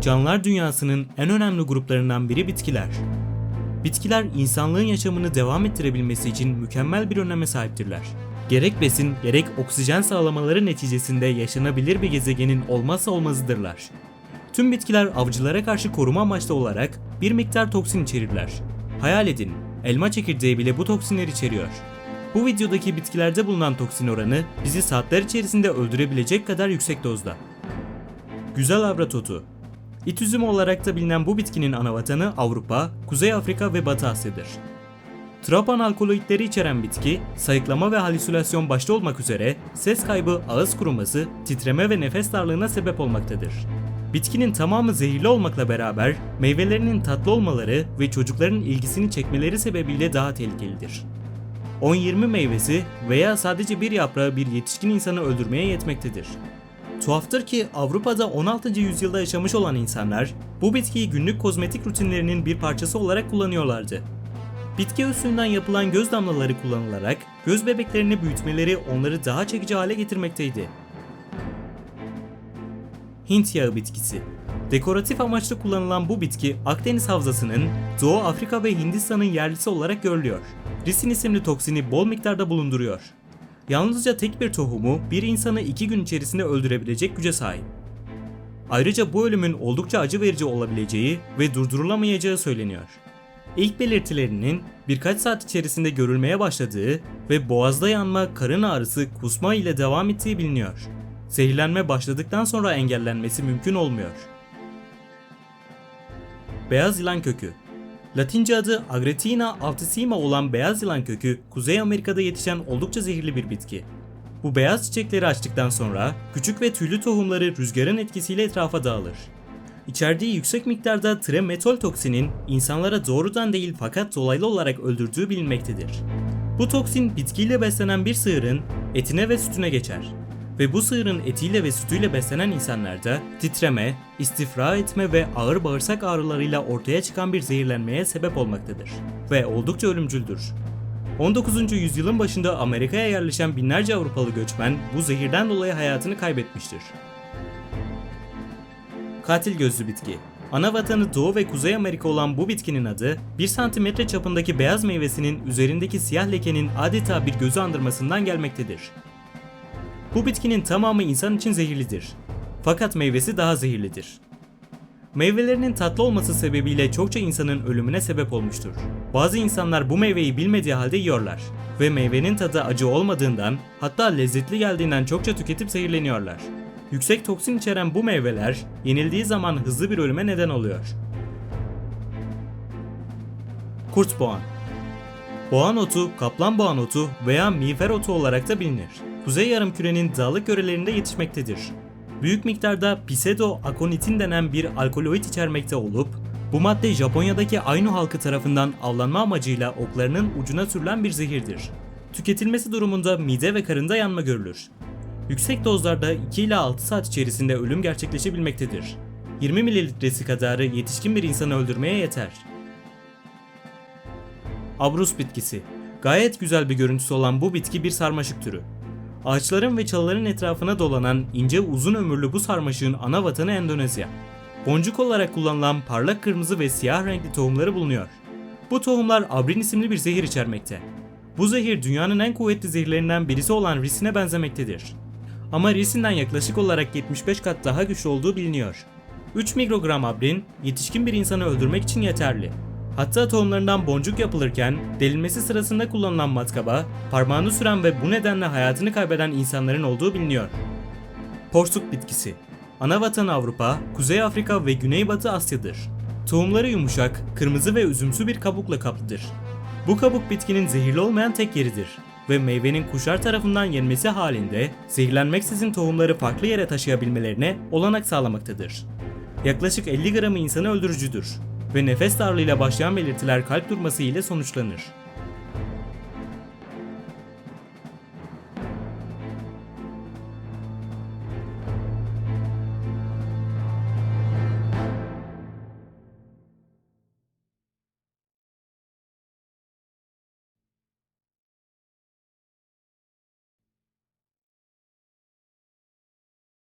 Canlılar dünyasının en önemli gruplarından biri bitkiler. Bitkiler insanlığın yaşamını devam ettirebilmesi için mükemmel bir öneme sahiptirler. Gerek besin gerek oksijen sağlamaları neticesinde yaşanabilir bir gezegenin olmazsa olmazıdırlar. Tüm bitkiler avcılara karşı koruma amaçlı olarak bir miktar toksin içerirler. Hayal edin, elma çekirdeği bile bu toksinler içeriyor. Bu videodaki bitkilerde bulunan toksin oranı bizi saatler içerisinde öldürebilecek kadar yüksek dozda. Güzel avrat otu. İt üzümü olarak da bilinen bu bitkinin anavatanı Avrupa, Kuzey Afrika ve Batı Asya'dır. Trapan alkaloidleri içeren bitki, sayıklama ve halüsinasyon başta olmak üzere ses kaybı, ağız kuruması, titreme ve nefes darlığına sebep olmaktadır. Bitkinin tamamı zehirli olmakla beraber meyvelerinin tatlı olmaları ve çocukların ilgisini çekmeleri sebebiyle daha tehlikelidir. 10-20 meyvesi veya sadece bir yaprağı bir yetişkin insanı öldürmeye yetmektedir. Tuhaftır ki Avrupa'da 16. yüzyılda yaşamış olan insanlar bu bitkiyi günlük kozmetik rutinlerinin bir parçası olarak kullanıyorlardı. Bitki özsünden yapılan göz damlaları kullanılarak göz bebeklerini büyütmeleri onları daha çekici hale getirmekteydi. Hint yağı bitkisi Dekoratif amaçlı kullanılan bu bitki Akdeniz Havzası'nın Doğu Afrika ve Hindistan'ın yerlisi olarak görülüyor. Risin isimli toksini bol miktarda bulunduruyor. Yalnızca tek bir tohumu bir insanı iki gün içerisinde öldürebilecek güce sahip. Ayrıca bu ölümün oldukça acı verici olabileceği ve durdurulamayacağı söyleniyor. İlk belirtilerinin birkaç saat içerisinde görülmeye başladığı ve boğazda yanma, karın ağrısı, kusma ile devam ettiği biliniyor. Zehirlenme başladıktan sonra engellenmesi mümkün olmuyor. Beyaz yılan kökü Latince adı Agretina altissima olan beyaz yılan kökü Kuzey Amerika'da yetişen oldukça zehirli bir bitki. Bu beyaz çiçekleri açtıktan sonra küçük ve tüylü tohumları rüzgarın etkisiyle etrafa dağılır. İçerdiği yüksek miktarda tremetol toksinin insanlara doğrudan değil fakat dolaylı olarak öldürdüğü bilinmektedir. Bu toksin bitkiyle beslenen bir sığırın etine ve sütüne geçer ve bu sığırın etiyle ve sütüyle beslenen insanlarda titreme, istifra etme ve ağır bağırsak ağrılarıyla ortaya çıkan bir zehirlenmeye sebep olmaktadır ve oldukça ölümcüldür. 19. yüzyılın başında Amerika'ya yerleşen binlerce Avrupalı göçmen bu zehirden dolayı hayatını kaybetmiştir. Katil gözlü bitki Ana vatanı Doğu ve Kuzey Amerika olan bu bitkinin adı 1 santimetre çapındaki beyaz meyvesinin üzerindeki siyah lekenin adeta bir gözü andırmasından gelmektedir. Bu bitkinin tamamı insan için zehirlidir. Fakat meyvesi daha zehirlidir. Meyvelerinin tatlı olması sebebiyle çokça insanın ölümüne sebep olmuştur. Bazı insanlar bu meyveyi bilmediği halde yiyorlar ve meyvenin tadı acı olmadığından hatta lezzetli geldiğinden çokça tüketip zehirleniyorlar. Yüksek toksin içeren bu meyveler yenildiği zaman hızlı bir ölüme neden oluyor. Kurt boğan Boğan otu, kaplan boğan otu veya miğfer otu olarak da bilinir. Kuzey yarımkürenin dağlık yörelerinde yetişmektedir. Büyük miktarda pisedo akonitin denen bir alkaloid içermekte olup, bu madde Japonya'daki Ainu halkı tarafından avlanma amacıyla oklarının ucuna sürülen bir zehirdir. Tüketilmesi durumunda mide ve karında yanma görülür. Yüksek dozlarda 2 ila 6 saat içerisinde ölüm gerçekleşebilmektedir. 20 mililitresi kadarı yetişkin bir insanı öldürmeye yeter. Abrus bitkisi. Gayet güzel bir görüntüsü olan bu bitki bir sarmaşık türü. Ağaçların ve çalıların etrafına dolanan ince uzun ömürlü bu sarmaşığın ana vatanı Endonezya. Boncuk olarak kullanılan parlak kırmızı ve siyah renkli tohumları bulunuyor. Bu tohumlar abrin isimli bir zehir içermekte. Bu zehir dünyanın en kuvvetli zehirlerinden birisi olan risine benzemektedir. Ama risinden yaklaşık olarak 75 kat daha güçlü olduğu biliniyor. 3 mikrogram abrin yetişkin bir insanı öldürmek için yeterli. Hatta tohumlarından boncuk yapılırken delinmesi sırasında kullanılan matkaba parmağını süren ve bu nedenle hayatını kaybeden insanların olduğu biliniyor. Porsuk bitkisi Ana vatanı Avrupa, Kuzey Afrika ve Güneybatı Asya'dır. Tohumları yumuşak, kırmızı ve üzümsü bir kabukla kaplıdır. Bu kabuk bitkinin zehirli olmayan tek yeridir ve meyvenin kuşlar tarafından yenmesi halinde zehirlenmeksizin tohumları farklı yere taşıyabilmelerine olanak sağlamaktadır. Yaklaşık 50 gramı insanı öldürücüdür ve nefes darlığıyla başlayan belirtiler kalp durması ile sonuçlanır.